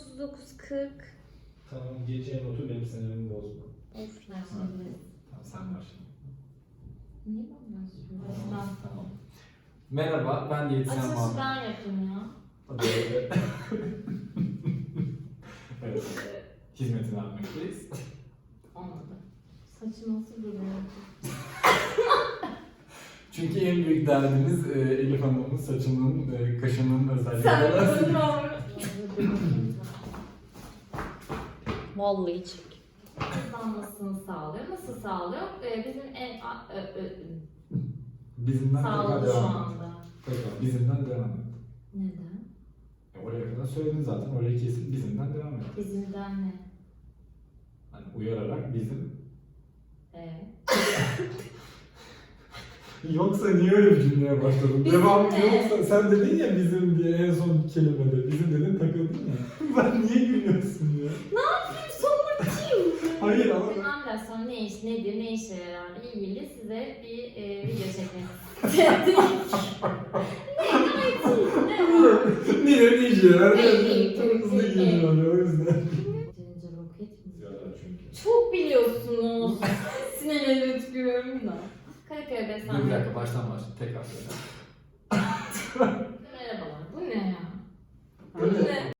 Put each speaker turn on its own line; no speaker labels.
39.40.
Tamam gece notu benim sinirimi bozma.
Of ya.
Tamam sen başla.
Niye bana söylüyorsun?
Tamam. Merhaba ben diyetisyen
Açılışı
Muhammed.
ben yapayım ya.
Hadi. evet. Hizmetini vermekteyiz.
Olmadı. Saçım nasıl duruyor?
Çünkü en büyük derdimiz e, Elif Hanım'ın saçının, e, kaşının özellikleri.
Sen bunu Vallahi çek. Hızlanmasını sağlıyor. Nasıl sağlıyor? Ee, bizim en a- ö- ö-
Bizimden tekrar
sağladı şu
devam et.
anda.
Tekrar bizimden devam et.
Neden?
E, oraya kadar söyledin zaten. Orayı kesin bizimden devam et.
Bizimden ne?
Hani uyararak bizim.
Ee?
Yoksa niye öyle bir cümleye başladın?
Bizim
Devamı
ne?
yoksa sen dedin ya bizim diye en son kelimede. Bizim dedin takıldın ya. ben niye gülüyorsun ya?
Somurtayım.
Hayır ama
Bugün ambülasyon ne iş, nedir, ne işe yarar ilgili size bir e, video çekmek istedim. ne, gayet iyi. Ne var?
niye ne işe yarar? Çok hızlı öyle o yüzden.
Denize roket mi?
çünkü.
Çok biliyorsunuz. Sinirlerimi tükürüyorum da. Karaköy
Dur bir dakika baştan başla. Tekrar söyle.